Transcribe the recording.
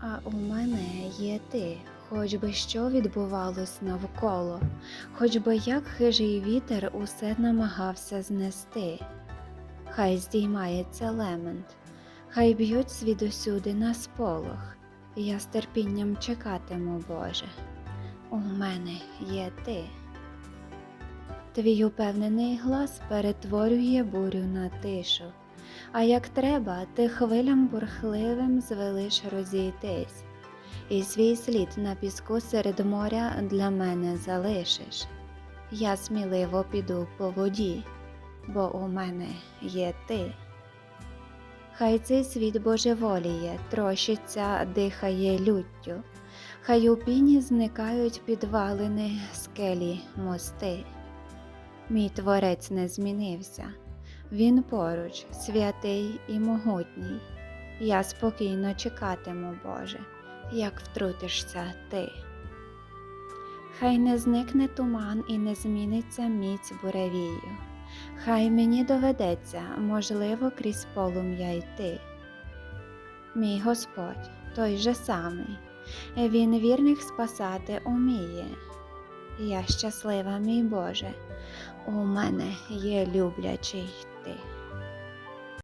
А у мене є ти, хоч би що відбувалось навколо, хоч би як хижий вітер усе намагався знести. Хай здіймається лемент, хай б'ють звідусюди на сполох. Я з терпінням чекатиму, Боже. У мене є ти. Твій упевнений глас перетворює бурю на тишу. А як треба, ти хвилям бурхливим звелиш розійтись, і свій слід на піску серед моря для мене залишиш. Я сміливо піду по воді, бо у мене є ти. Хай цей світ божеволіє, трощиться, дихає люттю, хай у піні зникають підвалини, скелі, мости. Мій творець не змінився. Він поруч, святий і могутній. Я спокійно чекатиму, Боже, як втрутишся ти. Хай не зникне туман і не зміниться міць буревію. Хай мені доведеться, можливо, крізь полум'я йти. Мій Господь той же самий, Він вірних спасати уміє. Я щаслива, мій Боже, у мене є люблячий